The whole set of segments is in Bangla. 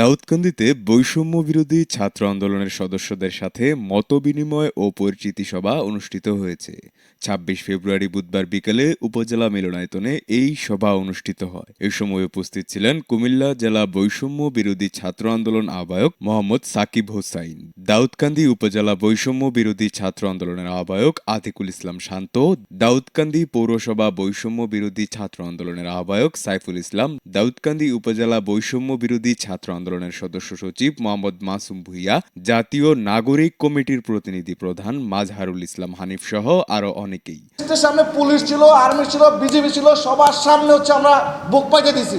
দাউদকান্দিতে বৈষম্য বিরোধী ছাত্র আন্দোলনের সদস্যদের সাথে মতবিনিময় ও পরিচিতি সভা অনুষ্ঠিত হয়েছে। ছাব্বিশ ফেব্রুয়ারি বুধবার বিকেলে উপজেলা মিলনায়তনে এই সভা অনুষ্ঠিত হয়। এ সময় উপস্থিত ছিলেন কুমিল্লা জেলা বৈষম্য বিরোধী ছাত্র আন্দোলন আহ্বায়ক মোহাম্মদ সাকিব হোসাইন। দাউদকান্দি উপজেলা বৈষম্য বিরোধী ছাত্র আন্দোলনের আহ্বায়ক আতিকুল ইসলাম শান্ত, দাউদকান্দি পৌরসভা বৈষম্য বিরোধী ছাত্র আন্দোলনের আহ্বায়ক সাইফুল ইসলাম, দাউদকান্দি উপজেলা বৈষম্য বিরোধী ছাত্র আন্দোলনের সদস্য সচিব মোহাম্মদ মাসুম ভুইয়া, জাতীয় নাগরিক কমিটির প্রতিনিধি প্রধান মাজহারুল ইসলাম হানিফ সহ আরও অনেকেই। সামনে পুলিশ ছিল, আর্মি ছিল বিজেপি ছিল, সবার সামনে হচ্ছে আমরা বুক পাইতে দিছি।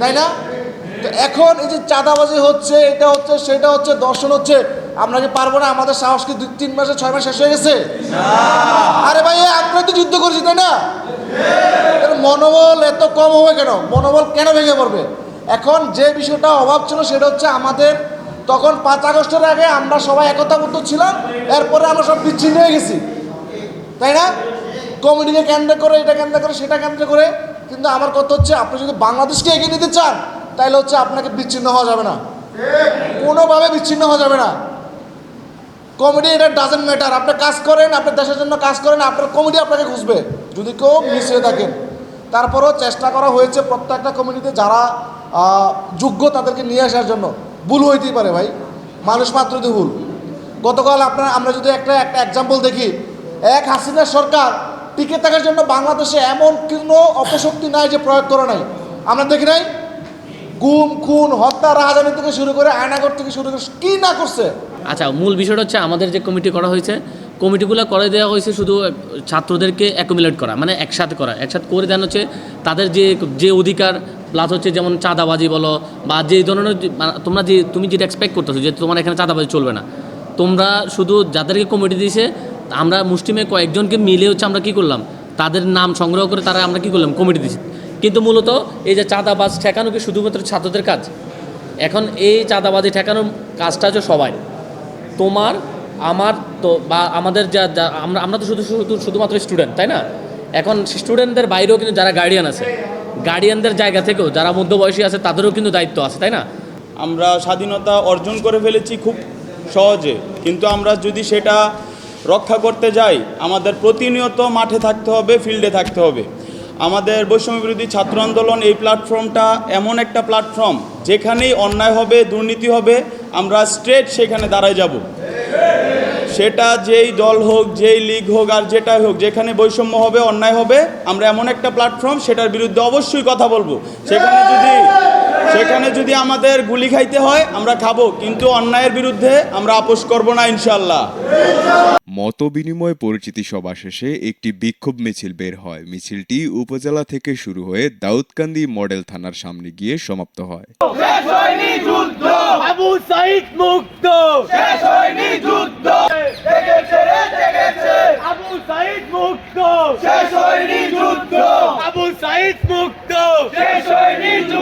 তাই না? এখন এই যে চাঁদাবাজি হচ্ছে, এটা হচ্ছে, সেটা হচ্ছে, দর্শন হচ্ছে আমরা কি পারব না? আমাদের সাহস কি দুই তিন মাসে ছয় মাস শেষ হয়ে গেছে? আরে ভাই আমরা তো যুদ্ধ করছি তাই না? মনোবল এত কম হবে কেন? মনোবল কেন ভেঙে পড়বে? এখন যে বিষয়টা অভাব ছিল সেটা হচ্ছে আমাদের তখন পাঁচ আগস্টের আগে আমরা সবাই একতাবদ্ধ ছিলাম এরপরে আমরা সব বিচ্ছিন্ন হয়ে গেছি। তাই না? কমিটিকে কেন্দ্র করে এটা কেন্দ্র করে সেটা কেন্দ্র করে। কিন্তু আমার কথা হচ্ছে আপনি যদি বাংলাদেশকে এগিয়ে নিতে চান তাহলে হচ্ছে আপনাকে বিচ্ছিন্ন হওয়া যাবে না। কোনোভাবে বিচ্ছিন্ন হওয়া যাবে না। কমিটি এটা ডাজেন্ট ম্যাটার আপনি কাজ করেন আপনার দেশের জন্য কাজ করেন, আপনার কমেডি আপনাকে খুঁজবে যদি কেউ মিস হয়ে থাকেন। তারপরেও চেষ্টা করা হয়েছে প্রত্যেকটা কমিটিতে যারা যোগ্য তাদেরকে নিয়ে আসার জন্য। ভুল হইতেই পারে ভাই। মানুষ মাত্র তো ভুল। গতকাল আপনার, আমরা যদি একটা একটা এক্সাম্পল দেখি। এক হাসিনা সরকার টিকে থাকার জন্য বাংলাদেশে এমন কোনো অপশক্তি নাই যে প্রয়োগ করে নাই। আমরা দেখি নাই? গুম, খুন, হত্যা রাহাজানি থেকে শুরু করে আয়নাগর থেকে শুরু করে কি না করছে? আচ্ছা মূল বিষয়টা হচ্ছে আমাদের যে কমিটি করা হয়েছে, কমিটিগুলো করে দেওয়া হয়েছে শুধু ছাত্রদেরকে অ্যাকুমুলেট করা মানে একসাথে করা। একসাথে করে দেন হচ্ছে তাদের যে যে অধিকার প্লাস হচ্ছে যেমন চাঁদাবাজি বলো, বা যে ধরনের মানে তোমরা যে, তুমি যেটা এক্সপেক্ট করতেছো যে তোমার এখানে চাঁদাবাজি চলবে না, তোমরা শুধু যাদেরকে কমিটি দিয়েছে, আমরা মুষ্টিমে কয়েকজনকে মিলে হচ্ছে আমরা কি করলাম, তাদের নাম সংগ্রহ করে তারা আমরা কি করলাম, কমিটি দিয়েছি। কিন্তু মূলত এই যে চাঁদাবাজ ঠেকানো কি শুধুমাত্র ছাত্রদের কাজ? এখন এই চাঁদাবাজি ঠেকানোর কাজটা হচ্ছে সবাই। তোমার, আমার তো বা আমাদের যা আমরা আমরা তো শুধু শুধু, শুধুমাত্র স্টুডেন্ট তাই না? এখন স্টুডেন্টদের বাইরেও কিন্তু যারা গার্ডিয়ান আছে গার্ডিয়ানদের জায়গা থেকেও যারা মধ্যবয়সী আছে, তাদেরও কিন্তু দায়িত্ব আছে, তাই না? আমরা স্বাধীনতা অর্জন করে ফেলেছি খুব সহজে, কিন্তু আমরা যদি সেটা রক্ষা করতে যাই, আমাদের প্রতিনিয়ত মাঠে থাকতে হবে ফিল্ডে থাকতে হবে। আমাদের বৈষম্য বিরোধী ছাত্র আন্দোলন এই প্ল্যাটফর্মটা এমন একটা প্ল্যাটফর্ম যেখানেই অন্যায় হবে, দুর্নীতি হবে, আমরা স্ট্রেট সেখানে দাঁড়ায় যাব। সেটা যেই দল হোক, যেই লীগ হোক আর যেটাই হোক, যেখানে বৈষম্য হবে, অন্যায় হবে, আমরা এমন একটা প্ল্যাটফর্ম সেটার বিরুদ্ধে অবশ্যই কথা বলব। সেখানে যদি যদি আমাদের গুলি খাইতে হয় আমরা খাব। কিন্তু অন্যায়ের বিরুদ্ধে আমরা আপোষ করব না ইনশাল্লাহ মতবিনিময় পরিচিতি সভা শেষে একটি বিক্ষোভ মিছিল বের হয়। মিছিলটি উপজেলা থেকে শুরু হয়ে দাউদকান্দি মডেল থানার সামনে গিয়ে সমাপ্ত হয়। আবু সাইদ মুক্ত! শেষ হয়নি যুদ্ধ! আবু সাইদ মুক্ত! শেষ হয়নি যুদ্ধ! আবু সাইদ মুক্ত! শেষ হয়নি যুদ্ধ!